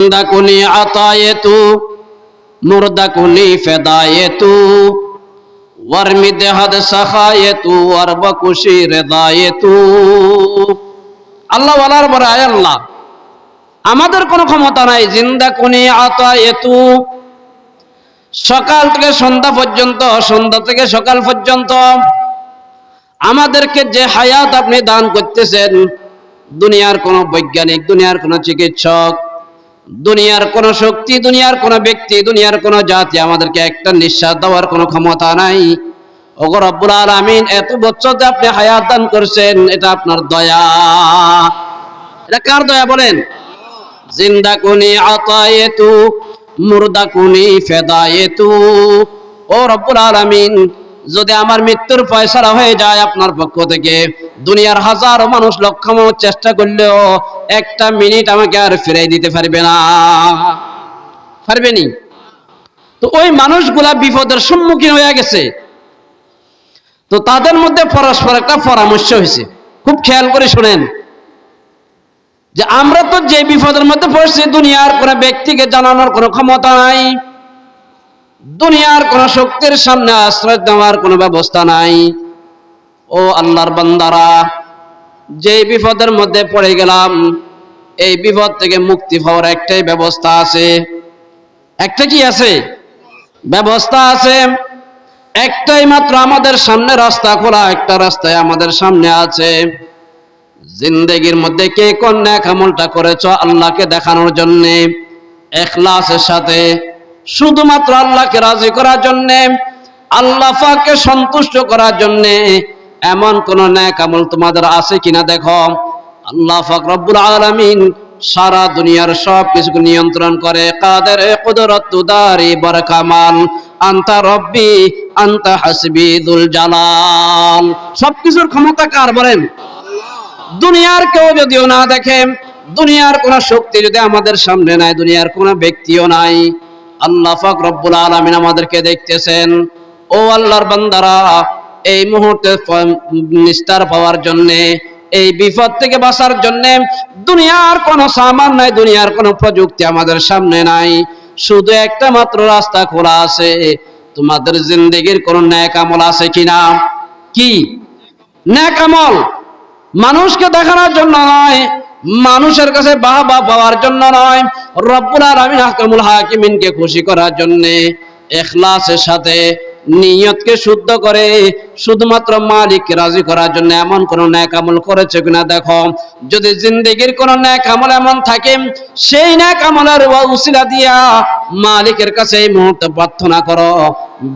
জিন্দাকুনি আতায়েতু মুর্দাকুনি ফেদায়েতু ওয়ারমি দেহাদ সাখায়েতু ওয়ারবাকুশি রেদায়েতু। আল্লাহ বলার পরে আয় আল্লাহ, আমাদের কোনো ক্ষমতা নাই জিন্দা কুনি আতায়েতু। সকাল থেকে সন্ধ্যা পর্যন্ত, সন্ধ্যা থেকে সকাল পর্যন্ত আমাদেরকে যে হায়াত আপনি দান করতেছেন, দুনিয়ার কোন বৈজ্ঞানিক, দুনিয়ার কোন চিকিৎসক দুনিয়ার কোন শক্তি, দুনিয়ার কোন ব্যক্তি, দুনিয়ার কোন জাতি আমাদেরকে একটা নিঃশ্বাস দেওয়ার কোনো ক্ষমতা নাই। ওগো রব্বুল আলামিন, এত বছর যে আপনি হায়াত দান করছেন, এটা আপনার দয়া। এটা কার দয়া বলেন? জিন্দা কুনি আতায়েতু, মুর্দা কুনি ফেদায়েতু। ও রব্বুল আলামিন যদি আমার মৃত্যুর ফয়সালা হয়ে যায় আপনার পক্ষ থেকে, দুনিয়ার হাজারো মানুষ লক্ষ মানুষ চেষ্টা করলেও একটা মিনিট আমাকে আর ফিরাই দিতে পারবে না। পারবেনি তো ওই মানুষগুলা বিপদের সম্মুখীন হয়ে গেছে। তো তাদের মধ্যে পরস্পর একটা পরামর্শ হয়েছে। খুব খেয়াল করে শুনেন। যে আমরা তো যে বিপদের মধ্যে পড়ছি, দুনিয়ার কোন ব্যক্তিকে জানানোর কোনো ক্ষমতা নাই। দুনিয়ার কোন শক্তির সামনে আশ্রয় দেওয়ার কোনো ব্যবস্থা নাই। ও আল্লাহর বান্দারা যে বিপদের মধ্যে পড়ে গেলাম, এই বিপদ থেকে মুক্তি পাওয়ার একটাই ব্যবস্থা আছে। একটা কি আছে? ব্যবস্থা আছে। একটাই মাত্র আমাদের সামনে রাস্তা খোলা, একটা রাস্তায় আমাদের সামনে আছে। জিন্দেগির মধ্যে কে কোন ন্যাক আমলটা করেছ আল্লাহকে দেখানোর জন্য, এখলাসের সাথে শুধুমাত্র আল্লাহকে রাজি করার জন্যে, আল্লাহ পাককে সন্তুষ্ট করার জন্যে এমন কোন ন্যাক আমল তোমাদের আছে কিনা দেখো। আল্লাহ পাক রব্বুল আলামিন সারা দুনিয়ার সব কিছু নিয়ন্ত্রণ করে। কাদের কুদরত তুদারি বরকামাল আন্তা রব্বি, আন্তা হাসবি দুল জালাল। সবকিছুর ক্ষমতা কার বলেন? দুনিয়ার কেউ যদিও না দেখে, দুনিয়ার কোন শক্তি যদি আমাদের সামনে নাই, দুনিয়ার কোন ব্যক্তিও নাই। আল্লাহ পাক রব্বুল আলামিন আমাদেরকে দেখতেছেন। ও আল্লাহর বান্দারা, এই মুহূর্তে নিস্তার পাওয়ার জন্য, এই বিপদ থেকে বাঁচার জন্য দুনিয়ার কোনো সামান নাই, দুনিয়ার কোনো প্রযুক্তি আমাদের সামনে নাই। শুধু একটা মাত্র রাস্তা খোলা আছে। তোমাদের জিন্দগির কোন ন্যাক আমল আছে কিনা? কি? ন্যাক আমল? মানুষকে দেখানোর জন্য নয় মানুষের কাছে বাহবা পাওয়ার জন্য নয়। রব্বুল আলামিন হাকিমুল হাকিমিনকে খুশি করার জন্য, এখলাসের সাথে নিয়তকে শুদ্ধ করে, শুধুমাত্র মালিককে রাজি করার জন্য এমন কোন ন্যাক আমল করেছে কিনা দেখো। যদি জিন্দেগির কোন ন্যাক আমল এমন থাকে, সেই ন্যাক আমলের উসিলা দিয়া মালিকের কাছে এই মুহূর্তে প্রার্থনা করো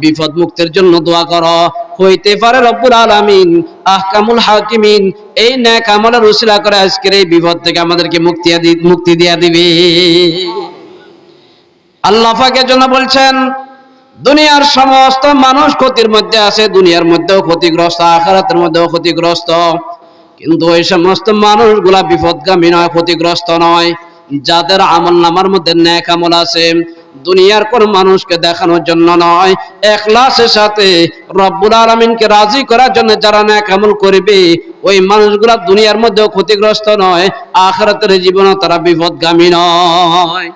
বিপদ মুক্তির জন্য দোয়া করো। হইতে পারে রব্বুল আলামিন, আহকামুল হাকিমিন, এই ন্যাক আমলের উসিলা করে আজকের এই বিপদ থেকে আমাদেরকে মুক্তি মুক্তি দিয়া দিবে। আল্লাহ পাকের জন্য বলছেন দুনিয়ার সমস্ত মানুষ ক্ষতির মধ্যে আছে, দুনিয়ার মধ্যেও ক্ষতিগ্রস্ত, আখারাতের মধ্যেও ক্ষতিগ্রস্ত। কিন্তু ওই সমস্ত মানুষগুলা বিপদগামী নয়, ক্ষতিগ্রস্ত নয়। যাদের আমল নামার মধ্যে ন্যাক আমল আছে, দুনিয়ার কোন মানুষকে দেখানোর জন্য নয়। এখলাসের সাথে রব্বুল আলমিনকে রাজি করার জন্য যারা ন্যাক আমল করবে, ওই মানুষগুলা দুনিয়ার মধ্যেও ক্ষতিগ্রস্ত নয়, আখরাতের জীবনও তারা বিপদগামী নয়।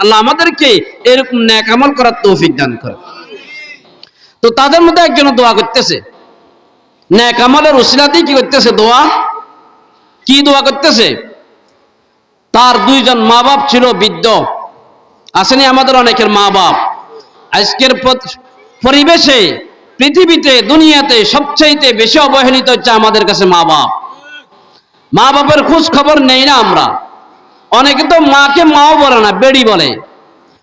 আল্লাহ আমাদেরকে এরকম ন্যাক আমল করার তৌফিক দান করে। তো তাদের মধ্যে একজন দোয়া করতেছে। ন্যাক আমলের কি করতেছে দোয়া? কি দোয়া করতেছে? তার দুইজন মা বাপ ছিল বৃদ্ধ। আসেনি আমাদের অনেকের মা বাপ আজকের পরিবেশে, পৃথিবীতে, দুনিয়াতে সবচাইতে বেশি অবহেলিত হচ্ছে আমাদের কাছে মা বাপ মা বাপের খোঁজ খবর নেই না আমরা। অনেকে তো মাকে মাও বলে না, বেড়ি বলে,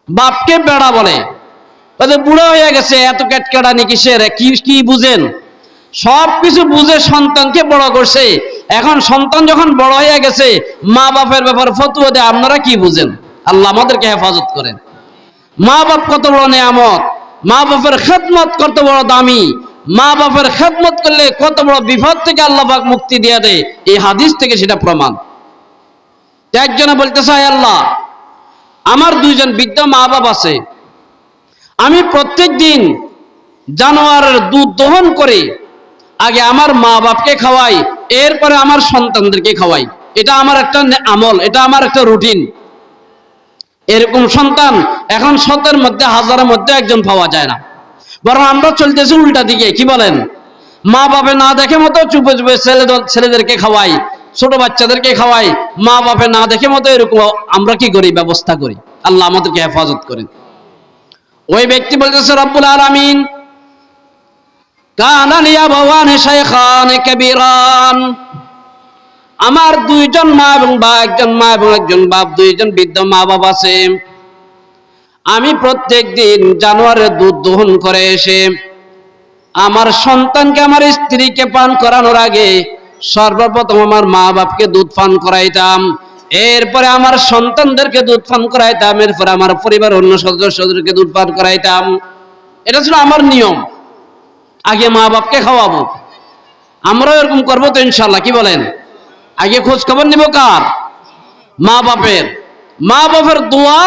বাপকে বেড়া বলে। তাদের বুড়ো হয়ে গেছে, এত কেটকেটা নাকি সে কি কি বুঝেন? সব কিছু বুঝে সন্তানকে বড় করছে। এখন সন্তান যখন বড় হয়ে গেছে, মা বাপের ব্যাপার ফতুয়া দেয়, আপনারা কি বুঝেন? আল্লাহ আমাদেরকে হেফাজত করেন। মা বাপ কত বড় নেয়ামত, মা বাপের খেদমত কত বড় দামি। মা বাপের খেদমত করলে কত বড় বিপদ থেকে আল্লাহ মুক্তি দিয়ে দেয়, এই হাদিস থেকে সেটা প্রমাণ। একজনে বলতে চাই আল্লাহ, আমার দুইজন বৃদ্ধ মা বাপ আছে। আমি প্রত্যেক দিন জানোয়ারের দুধ দহন করে আগে আমার মা বাপকে খাওয়াই, এরপরে আমার সন্তানদেরকে খাওয়াই। এটা আমার একটা আমল, এটা আমার একটা রুটিন। এরকম সন্তান এখন শতের মধ্যে, হাজারের মধ্যে একজন পাওয়া যায় না। বরং আমরা চলতেছি উল্টা দিকে, কি বলেন? মা বাপে না দেখে মতো চুপে চুপে ছেলে ছেলেদেরকে খাওয়াই। ছোট বাচ্চাদেরকে খাওয়াই, মা বাপে না দেখে মতো এরকম আমরা কি করি? ব্যবস্থা করি। আল্লাহ আমাদেরকে হেফাজত করেন। ওই ব্যক্তি বলতেছে, রব্বুল আলামিন আমার দুইজন মা এবং বা একজন মা এবং একজন বাপ, দুইজন বৃদ্ধ মা বাবা আছে। আমি প্রত্যেক দিন জানুয়ারে দুধ দহন করে এসে, আমার সন্তানকে, আমার স্ত্রীকে পান করানোর আগে সর্বপ্রথম আমার মা বাপকে দুধ পান করাইতাম। এরপরে আমার সন্তানদেরকে দুধ পান করাইতাম। এরপরে আমার পরিবার অন্য সদস্যদেরকে দুধ পান করাইতাম। এটা ছিল আমার নিয়ম। আগে মা বাপকে খাওয়াবো। আমরাও এরকম করব তো ইনশাল্লাহ কি বলেন? আগে খোঁজ খবর নিব কার? মা বাপের মা বাপের দোয়া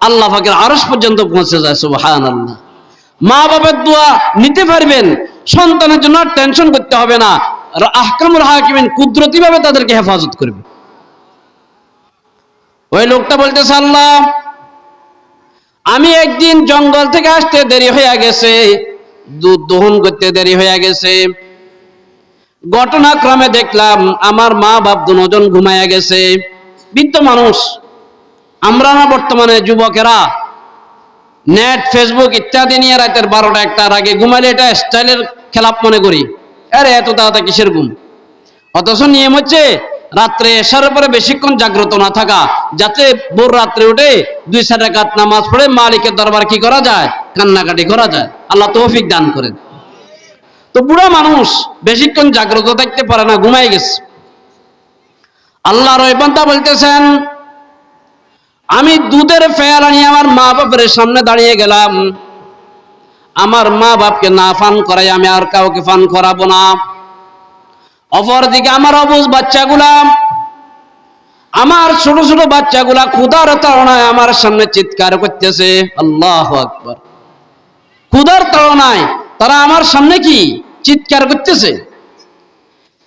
আল্লাহ ফাকের আরস পর্যন্ত পৌঁছে যায় সুবহান আল্লাহ মা বাপের দোয়া নিতে পারবেন। সন্তানের জন্য টেনশন করতে হবে না। আহকামুল হাকিমিন কুদরতি ভাবে তাদেরকে হেফাজত করবে। ওই লোকটা বলতেছে, আল্লাহ, আমি একদিন জঙ্গল থেকে আসতে দেরি হয়ে গেছে, দুধ দহন করতে দেরি হয়ে গেছে। ঘটনাক্রমে দেখলাম, আমার মা বাপ দুজন ঘুমাইয়া গেছে। বৃদ্ধ মানুষ, আমরা না বর্তমানে যুবকেরা, নেট, ফেসবুক ইত্যাদি নিয়ে রাতের বারোটা একটার আগে ঘুমাইলে এটা স্টাইলের খেলাপ মনে করি। আরে, এত তাড়াতাড়ি কিসের ঘুম? অথচ নিয়ম হচ্ছে রাত্রে এসার পরে বেশিক্ষণ জাগ্রত না থাকা, যাতে ভোর রাত্রে উঠে দুই চার রাকাত নামাজ পড়ে মালিকের দরবার কি করা যায়? কান্নাকাটি করা যায়। আল্লাহ তৌফিক দান করেন। তো বুড়া মানুষ বেশিক্ষণ জাগ্রত থাকতে পারে না, ঘুমাই গেছে। আল্লাহ ওই বলতেছেন, আমি দুধের ফেয়ালা নিয়ে আমার মা বাপের সামনে দাঁড়িয়ে গেলাম। আমার মা বাপকে না ফান করাই আমি আর কাউকে ফান করাবো না। অপরদিকে আমার অবুজ বাচ্চাগুলা, আমার ছোট ছোট বাচ্চাগুলা ক্ষুধার তাড়নায় আমার সামনে চিৎকার করতেছে। আল্লাহ আকবর। ক্ষুধার তাড়নায় তারা আমার সামনে কি চিৎকার করতেছে?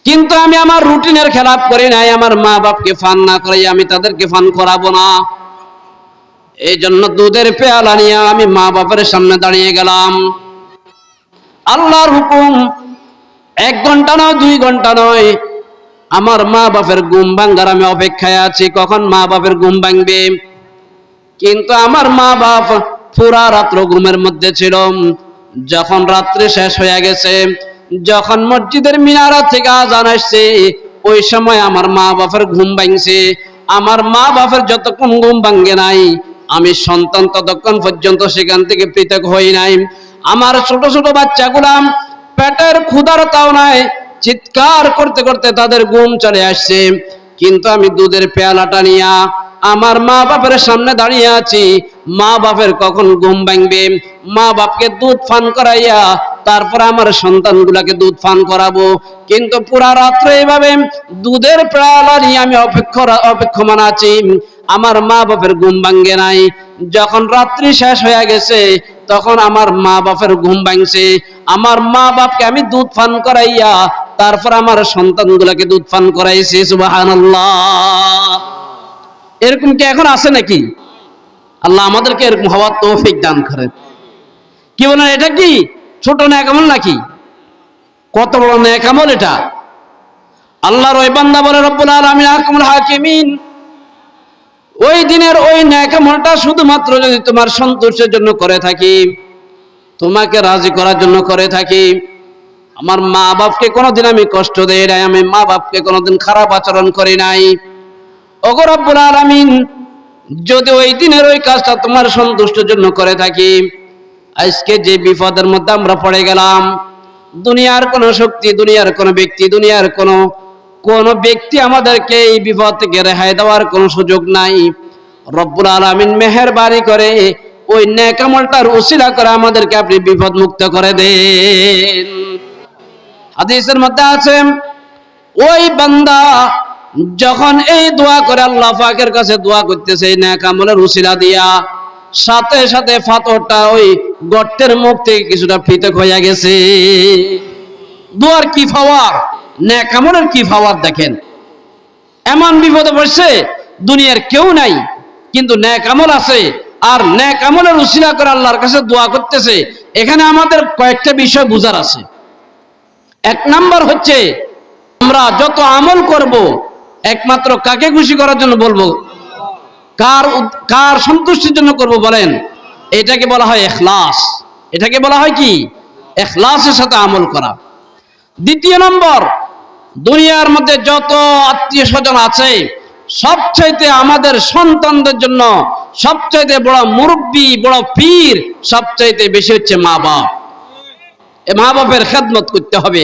কিন্তু আমি আমার রুটিনের খেলাপ করি নাই, আমার মা বাপকে ফান না করাই আমি তাদেরকে ফান করাবো না। এই জন্য দুধের পেয়ালা নিয়ে আমি মা বাপের সামনে দাঁড়িয়ে গেলাম। আল্লাহর হুকুম, এক ঘণ্টা নয়, দুই ঘণ্টা নয়, আমার মা বাপের ঘুম ভাঙ্গার আমি অপেক্ষায় আছি, কখন মা বাপের ঘুম ভাঙবে? কিন্তু আমার মা বাপ পুরা রাত্র ঘুমের মধ্যে ছিল। যখন রাত্রে শেষ হয়ে গেছে, যখন মসজিদের মিনারা থেকে আজান আসছে, ওই সময় আমার মা বাপের ঘুম ভাঙছে। আমার মা বাপের যতক্ষণ ঘুম ভাঙ্গে নাই আমি সন্তান ততক্ষণ পর্যন্ত সেখান থেকে পৃথক হই নাই। আমার ছোট ছোট বাচ্চাগুলাম পেটের ক্ষুধার তাও নাই চিৎকার করতে করতে তাদের ঘুম চলে আসছে। কিন্তু আমি দুধের পেয়ালাটা নিয়া আমার মা বাপের সামনে দাঁড়িয়ে আছি। মা বাপের কখন ঘুম ভাঙবে? মা বাপকে দুধ ফান করাইয়া তারপর আমার সন্তানগুলাকে দুধ ফান করাবো। কিন্তু পুরা রাত্রে এইভাবে দুধের পেয়ালা নিয়ে আমি অপেক্ষা, অপেক্ষমান আছি। আমার মা বাপের ঘুম ভাঙ্গে নাই। যখন রাত্রি শেষ হয়ে গেছে, তখন আমার মা বাপের ঘুম ভাঙছে। আমার মা বাপকে আমি দুধ পান করাইয়া, তারপর আমার সন্তান সন্তানগুলোকে দুধ পান করাইছি, সুবহানাল্লাহ। এরকম কি এখন আছে নাকি? আল্লাহ আমাদেরকে এরকম হওয়ার তৌফিক দান করেন। কি বলেন, এটা কি? ছোট ন্যাকামল নাকি? কত বড় ন্যাকামল এটা? আল্লাহর ওই বান্দা বলে, রব্বুল আলামিন হাকিমিন। ওই দিনের ওই ন্যাকামলটা শুধুমাত্র যদি তোমার সন্তোষের জন্য করে থাকি, তোমাকে রাজি করার জন্য করে থাকি, আমার মা বাপকে কোনোদিন আমি কষ্ট দেই নাই, আমি মা বাপকে কোনোদিন খারাপ আচরণ করি নাই। অগরব্বুল আলামিন, যদি ওই দিনের ওই কাজটা তোমার সন্তুষ্টের জন্য করে থাকি, আজকে যে বিপদের মধ্যে আমরা পড়ে গেলাম, দুনিয়ার কোনো শক্তি, দুনিয়ার কোনো ব্যক্তি, দুনিয়ার কোনো কোন ব্যক্তি আমাদেরকে এই বিপদ থেকে রেহাই দেওয়ার কোনো সুযোগ নাই। রব্বুল আলমিন মেহরবানি করে ওই ন্যাকামলটার উসিলা করে আমাদেরকে আপনি বিপদ মুক্ত করে দেন। হাদিসের মধ্যে আছে, ওই বান্দা যখন এই দোয়া করে আল্লাহ পাকের কাছে দোয়া করতেছে এই নেকামলের উসিলা দিয়া, সাথে সাথে ফাতরটা ওই গর্তের মুখ থেকে কিছুটা পৃথক হয়ে গেছে। দোয়ার কি ন্যাকামলের কি ফাওয়ার দেখেন? এমন বিপদে পড়ছে, দুনিয়ার কেউ নাই, কিন্তু ন্যাক আমল আছে, আর ন্যাক আমলের উসিলা করে আল্লাহর কাছে দোয়া করতেছে। এখানে আমাদের কয়েকটা বিষয় বুঝার আছে। এক নাম্বার হচ্ছে, আমরা যত আমল করব, একমাত্র কাকে খুশি করার জন্য বলব? কার কার সন্তুষ্টির জন্য করব বলেন? এটাকে বলা হয় এখলাস। এটাকে বলা হয় কি? এখলাসের সাথে আমল করা। দ্বিতীয় নম্বর দুনিয়ার মধ্যে যত আত্মীয় স্বজন আছে, সবচাইতে আমাদের সন্তানদের জন্য সবচাইতে বড় মুরব্বী, বড় পীর, সবচাইতে বেশি হচ্ছে মা বাপ এ মা বাপের খেদমত করতে হবে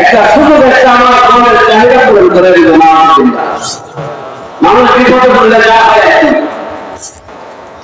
একটা সুযোগ একটা আমার চাহিদা পূরণ করে না মানুষ বিপদে পড়লে যা হয়।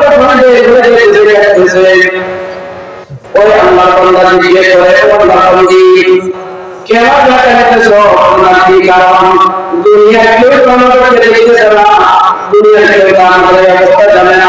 জাগার মধ্যে ঘুরে ঘুরে দেখতেছে ওই আল্লাহ বান্দা জিজ্ঞেস করে ও আল্লাহ বান্দি কেন দেখাইতেছ না কি কারণ দুনিয়া কেউ তোমাকে দেখতেছে না দুনিয়া কেউ তোমাকে অবস্থা জানে না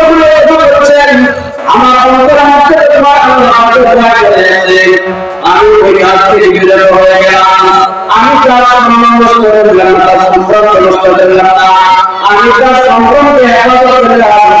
আমি ওই কাজ থেকে বিরত হয়ে গেলাম আমি তার সম্বন্ধ করে দিলাম তার সম্পর্ক নষ্ট করলাম না আমি তার সম্পর্কে হেফাজত করলাম আর ওকে আমি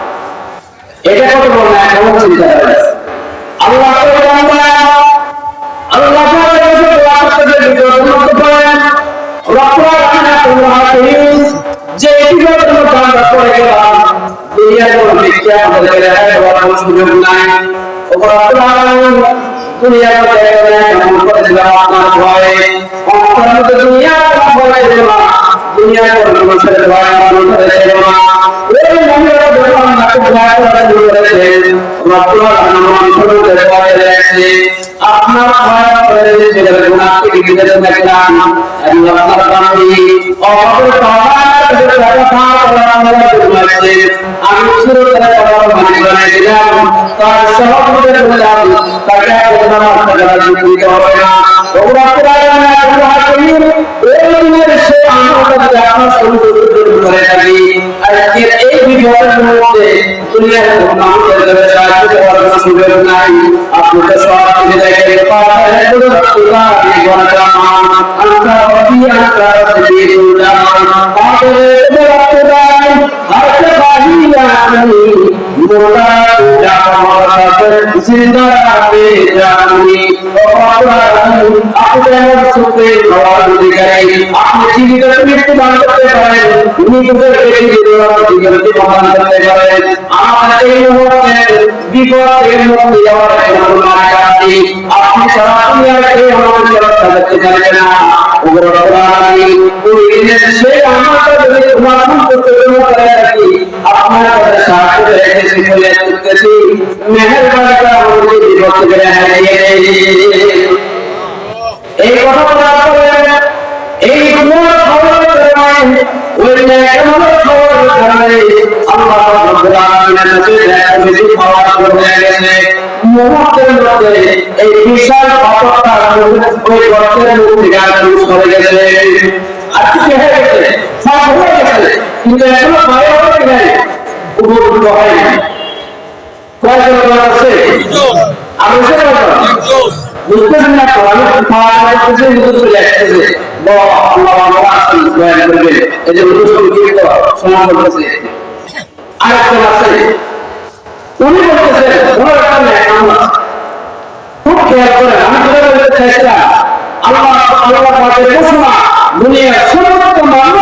এটা কত বড় এখনও চিন্তা করা আল্লাহ আল্লাহ যে কীভাবে তোমার কামটা করে গেলাম দুনিয়ার কোনো বিজ্ঞান আমাদের এলাকায় কোনো সুযোগ নাই ওপর দুনিয়ার মধ্যে না দুনিয়ার কোনো মানুষের ভয় মনে ওই মহিলা যখন তাকে ভয় করা শুরু করেছেন রব্বুল আলামিন শুরুতে ভয় রেখেছে আপনার ভয় করে যে গুনাহ থেকে বিরত থাকলাম এবং আপনার বান্দি অপর পাওয়ার কথা বলা আমরা করছি আমি শুরুতে বলার মানে করে তার সহযোগিতা করলাম তাকে বললাম আপনারা দিতে হবে না ওরা পুরানো আল্লাহ করিম ওই দিনের সে আনন্দকে আপনার সন্তুষ্ট করে থাকি আজকে এই বিপদের মধ্যে দুনিয়ার জিন্দা আপনি আমার জীবিত মৃত্যু দান করতে পারেন মৃত্যুদের জীবনকে প্রদান করতে পারেন আমাদের এই মুহূর্তে বিপদের মধ্যে যাওয়ার কোনো মায়া আছে আপনি সারা দুনিয়াকে আমাদের রক্ষা করতে পারবেন না করে আপনার সাহায্য রেখেছি মেহেরবানি করে আমাদের বিপদ থেকে হারিয়ে এই কথা বলার পরে এই গুণের খবর করেন ওই নেকমল খবর করে আল্লাহ রাব্বুল আলামিনের কাছে বেশি পাওয়া করে গেছে। মুহূর্তের মধ্যে এই বিশাল পাথরটা ওই গর্তের মধ্যে গাছ করে গেছে। আর গেছে। সব গেছে। কিন্তু এখনও পায়ে নাই? উপকৃত না কয়জন আছে? আমি বুঝতেছেন না তো আমি খাওয়া করতেছি কিন্তু চলে আসতেছে আল্লাহ আল্লাহ আসি দয়া করবে এই যে রুশ কুলকিত সমান করতেছে আরেকজন আছে উনি বলতেছেন ওনার একটা ন্যাকাম আছে খুব খেয়াল করেন আমি ঘোষণা দুনিয়ার সমস্ত মানুষ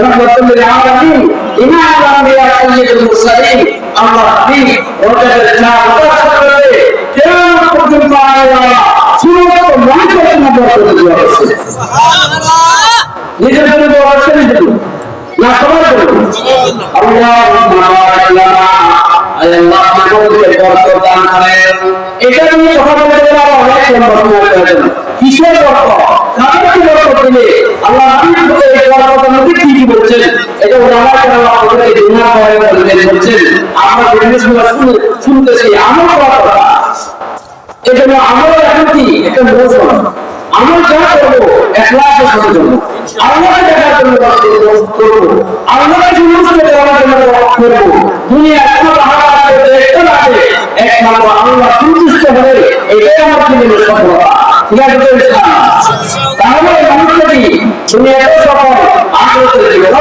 রহমতুল্লাহ আলামিন ইমাম আম্বিয়া সাইয়্যিদুল মুরসালিন আল্লাহ দিন ওদের চার বছর ধরে কিয়ামত পর্যন্ত আয়ালা সমস্ত মানুষের জন্য বরকত দেওয়া হয়েছে নিজের জন্য দেওয়া আল্লাহ হয়ে কিসের আল্লাহ আপনি এই বরকতের মধ্যে কি কি বলছেন। এটা ওনারা কেন আমাদের দুনিয়া করে বলছেন বলছেন আমরা এখন কি? মৌসুম আমল যা করব একলাসের সাথে জন্য আল্লাহকে দেখার জন্য করার দুনিয়া এত আমার সফল আগ্রহের জীবন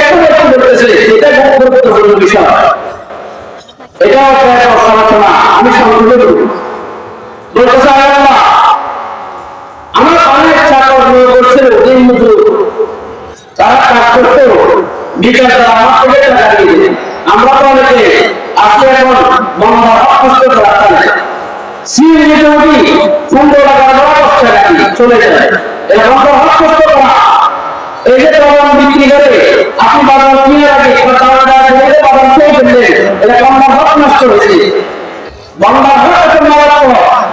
একটা বলতেছে এটা গুরুত্বপূর্ণ বিষয় এটাও একটা আলোচনা আমি আমার অনেক চাকর নিয়ে করছিল দিন মজুর আমার তো অনেকে বন্ধ চলে যায়। বন্ধ এই যে বাদাম বিক্রি করে, আপনি বাদাম কিনে রাখে বাদাম খেয়ে এটা কমলা নষ্ট হয়েছে। একটা মারাত্মক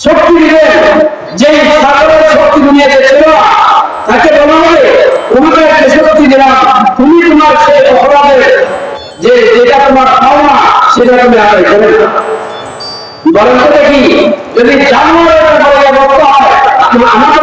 শক্তি দিবেন যে সাগরের শক্তি তাকে বলা হবে তোমাকে একটা তুমি তোমার সেই যে যেটা তোমার পাওনা, সেটা তুমি আদায় করে বলেন যদি জানোয়ারের অবস্থা হয় আমাদের